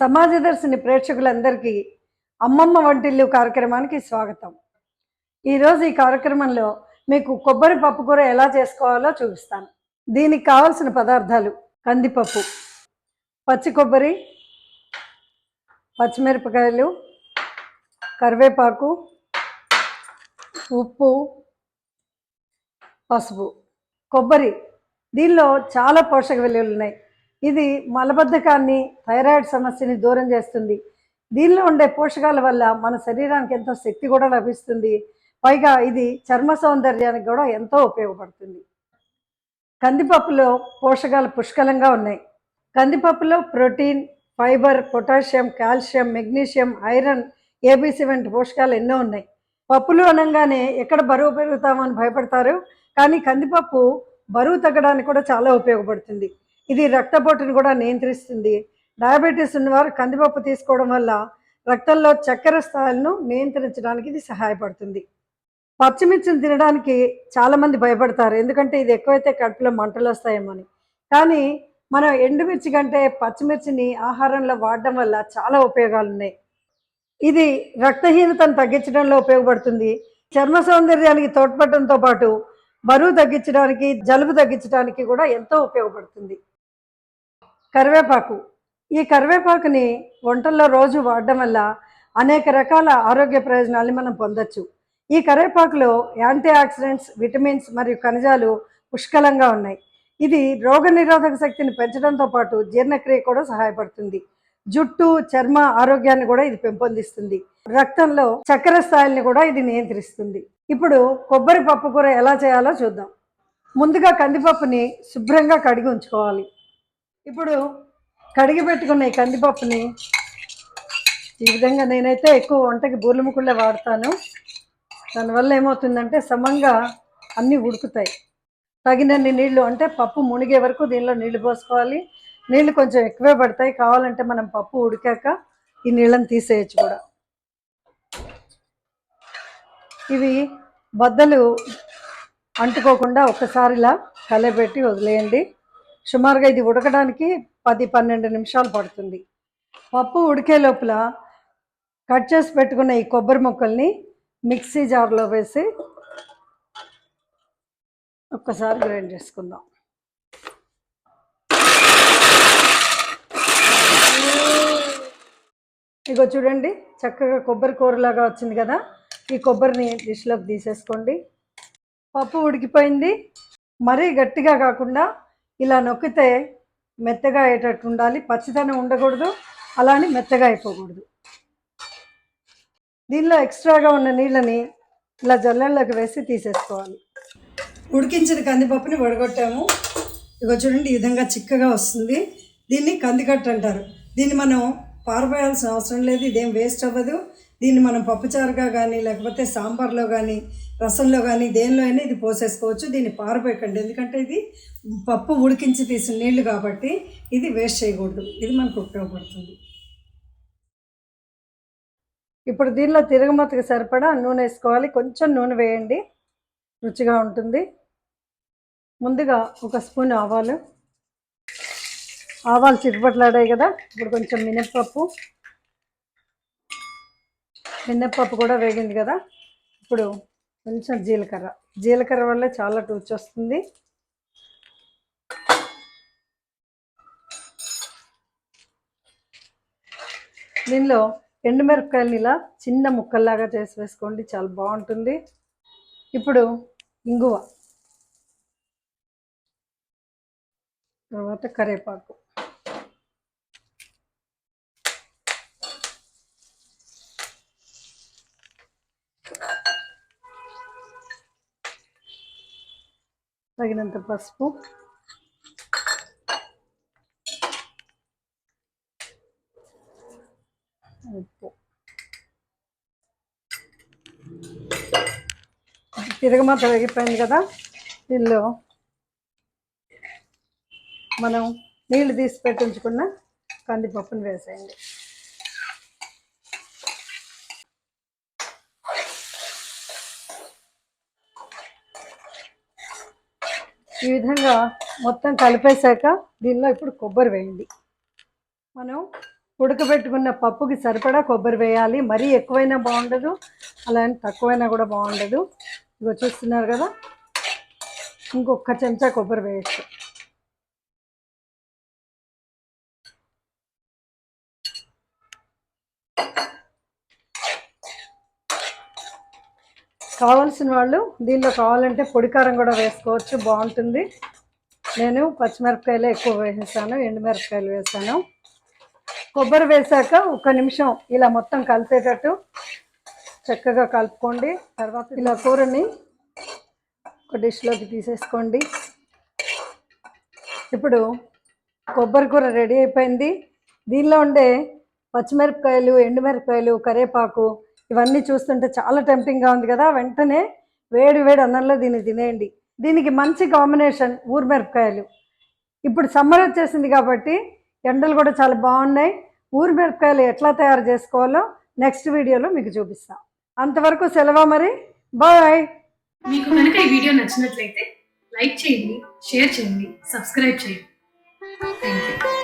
సమాజదర్శిని ప్రేక్షకులందరికీ అమ్మమ్మ వంటిల్లు కార్యక్రమానికి స్వాగతం. ఈరోజు ఈ కార్యక్రమంలో మీకు కొబ్బరి పప్పు కూర ఎలా చేసుకోవాలో చూపిస్తాను. దీనికి కావలసిన పదార్థాలు కందిపప్పు పచ్చి కొబ్బరి పచ్చిమిరపకాయలు కరివేపాకు ఉప్పు పసుపు. కొబ్బరి దీనిలో చాలా పోషక విలువలు ఉన్నాయి. ఇది మలబద్ధకాన్ని థైరాయిడ్ సమస్యని దూరం చేస్తుంది. దీనిలో ఉండే పోషకాల వల్ల మన శరీరానికి ఎంతో శక్తి కూడా లభిస్తుంది. పైగా ఇది చర్మ సౌందర్యానికి కూడా ఎంతో ఉపయోగపడుతుంది. కందిపప్పులో పోషకాలు పుష్కలంగా ఉన్నాయి. కందిపప్పులో protein fibre potassium calcium magnesium iron ABC వంటి పోషకాలు ఎన్నో ఉన్నాయి. పప్పులు అనగానే ఎక్కడ బరువు పెరుగుతామని భయపడతారు కానీ కందిపప్పు బరువు తగ్గడానికి కూడా చాలా ఉపయోగపడుతుంది. ఇది రక్తపోటును కూడా నియంత్రిస్తుంది. డయాబెటీస్ ఉన్నవారు కందిపప్పు తీసుకోవడం వల్ల రక్తంలో చక్కెర స్థాయిలను నియంత్రించడానికి ఇది సహాయపడుతుంది. పచ్చిమిర్చిని తినడానికి చాలామంది భయపడతారు. ఎందుకంటే ఇది ఎక్కువైతే కడుపులో మంటలు వస్తాయేమని కానీ మనం ఎండుమిర్చి కంటే పచ్చిమిర్చిని ఆహారంలో వాడడం వల్ల చాలా ఉపయోగాలు ఉన్నాయి ఇది రక్తహీనతను తగ్గించడంలో ఉపయోగపడుతుంది. చర్మ సౌందర్యానికి తోడ్పడటంతో పాటు బరువు తగ్గించడానికి జలుబు తగ్గించడానికి కూడా ఎంతో ఉపయోగపడుతుంది. కరివేపాకు. ఈ కరివేపాకుని వంటల్లో రోజు వాడడం వల్ల అనేక రకాల ఆరోగ్య ప్రయోజనాలు మనం పొందొచ్చు. ఈ కరివేపాకులో యాంటీ ఆక్సిడెంట్స్ విటమిన్స్ మరియు ఖనిజాలు పుష్కలంగా ఉన్నాయి. ఇది రోగ నిరోధక శక్తిని పెంచడంతో పాటు జీర్ణక్రియ కూడా సహాయపడుతుంది. జుట్టు చర్మ ఆరోగ్యాన్ని కూడా ఇది పెంపొందిస్తుంది. రక్తంలో చక్కెర స్థాయిల్ని కూడా ఇది నియంత్రిస్తుంది. ఇప్పుడు కొబ్బరి పప్పు కూర ఎలా చేయాలో చూద్దాం. ముందుగా కందిపప్పుని శుభ్రంగా కడిగి ఉంచుకోవాలి. ఇప్పుడు కడిగి పెట్టుకున్న ఈ కందిపప్పుని ఈ విధంగా నేనైతే ఎక్కువ వంటకి బూర్లముకుళ్ళే వాడతాను. దానివల్ల ఏమవుతుందంటే సమంగా అన్నీ ఉడుకుతాయి. తగినన్ని నీళ్ళు అంటే పప్పు మునిగే వరకు దీనిలో నీళ్ళు పోసుకోవాలి. నీళ్ళు కొంచెం ఎక్కువే పడతాయి. కావాలంటే మనం పప్పు ఉడికాక ఈ నీళ్ళని తీసేయచ్చు కూడా. ఇవి బద్దలు అంటుకోకుండా ఒక్కసారిలా కలబెట్టి వదిలేయండి. సుమారుగా ఇది ఉడకడానికి పది పన్నెండు నిమిషాలు పడుతుంది. పప్పు ఉడికే లోపల కట్ చేసి పెట్టుకున్న ఈ కొబ్బరి ముక్కల్ని మిక్సీ జార్లో వేసి ఒక్కసారి గ్రైండ్ చేసుకుందాం. ఇగో చూడండి చక్కగా కొబ్బరి కూరలాగా వచ్చింది కదా? ఈ కొబ్బరిని డిష్లోకి తీసేసుకోండి. పప్పు ఉడికిపోయింది. మరీ గట్టిగా కాకుండా ఇలా నొక్కితే మెత్తగా అయ్యేటట్టు ఉండాలి. పచ్చిదనం ఉండకూడదు. అలానే మెత్తగా అయిపోకూడదు. దీనిలో ఎక్స్ట్రాగా ఉన్న నీళ్ళని ఇలా జల్లెల్లోకి వేసి తీసేసుకోవాలి. ఉడికించిన కందిపప్పుని వడగొట్టాము. ఇక చూడండి ఈ విధంగా చిక్కగా వస్తుంది. దీన్ని కందికట్టు అంటారు. దీన్ని మనం పారబోయాల్సిన అవసరం లేదు. ఇదేం వేస్ట్ అవ్వదు. దీన్ని మనం పప్పుచారుగా కానీ లేకపోతే సాంబార్లో కానీ రసంలో కానీ దేనిలో అయినా ఇది పోసేసుకోవచ్చు. దీన్ని పారబోయకండి. ఎందుకంటే ఇది పప్పు ఉడికించి తీసిన నీళ్ళు కాబట్టి ఇది వేస్ట్ చేయకూడదు. ఇది మనకు ఉపయోగపడుతుంది. ఇప్పుడు దీనిలో తిరగమతకి సరిపడా నూనె వేసుకోవాలి. కొంచెం నూనె వేయండి. రుచిగా ఉంటుంది. ముందుగా ఒక స్పూన్ ఆవాలు. ఆవాలు చిట్టుపట్లాడాయి కదా. ఇప్పుడు కొంచెం మినప్పప్పు. మినప్పప్పు కూడా వేగింది కదా. ఇప్పుడు కొంచెం జీలకర్ర. జీలకర్ర వల్ల చాలా టూచి వస్తుంది. దీనిలో ఎండుమిరపకాయలని ఇలా చిన్న ముక్కల్లాగా చేసి వేసుకోండి. చాలా బాగుంటుంది. ఇప్పుడు ఇంగువ. తర్వాత కరివేపాకు. తగినంత పసుపు. ఉప్పు. తిరగమా వేగిపోయింది కదా దీనిలో మనం నీళ్ళు తీసి పెట్టి ఉంచుకున్న కందిపప్పుని వేసేయండి. ఈ విధంగా మొత్తం కలిపేశాక దీనిలో ఇప్పుడు కొబ్బరి వేయండి. మనం ఉడకబెట్టుకున్న పప్పుకి సరిపడా కొబ్బరి వేయాలి. మరీ ఎక్కువైనా బాగుండదు అలా తక్కువైనా కూడా బాగుండదు. ఇగో చూస్తున్నారు కదా? ఇంకొక చెంచా కొబ్బరి వేయచ్చు. కావాల్సిన వాళ్ళు దీనిలో కావాలంటే పొడి కారం కూడా వేసుకోవచ్చు బాగుంటుంది. నేను పచ్చిమిరపకాయలు ఎక్కువ వేసేసాను ఎండుమిరపకాయలు వేసాను. కొబ్బరి వేసాక ఒక నిమిషం ఇలా మొత్తం కలిసేటట్టు చక్కగా కలుపుకోండి. తర్వాత ఇలా కూరని ఒక డిష్లోకి తీసేసుకోండి. ఇప్పుడు కొబ్బరి కూర రెడీ అయిపోయింది. దీనిలో ఉండే పచ్చిమిరపకాయలు ఎండుమిరపకాయలు కరివేపాకు ఇవన్నీ చూస్తుంటే చాలా టెంప్టింగ్గా ఉంది కదా. వెంటనే వేడి వేడి అన్నంలో దీన్ని తినేయండి. దీనికి మంచి కాంబినేషన్ ఊరిమిరపకాయలు ఇప్పుడు సమ్మర్ వచ్చేసింది కాబట్టి ఎండలు కూడా చాలా బాగున్నాయి. ఊరిమిరపకాయలు ఎట్లా తయారు చేసుకోవాలో నెక్స్ట్ వీడియోలో మీకు చూపిస్తాం. అంతవరకు సెలవు మరి. బాయ్ మీకు కనుక ఈ వీడియో నచ్చినట్లయితే లైక్ చేయండి షేర్ చేయండి సబ్స్క్రైబ్ చేయండి. Thank you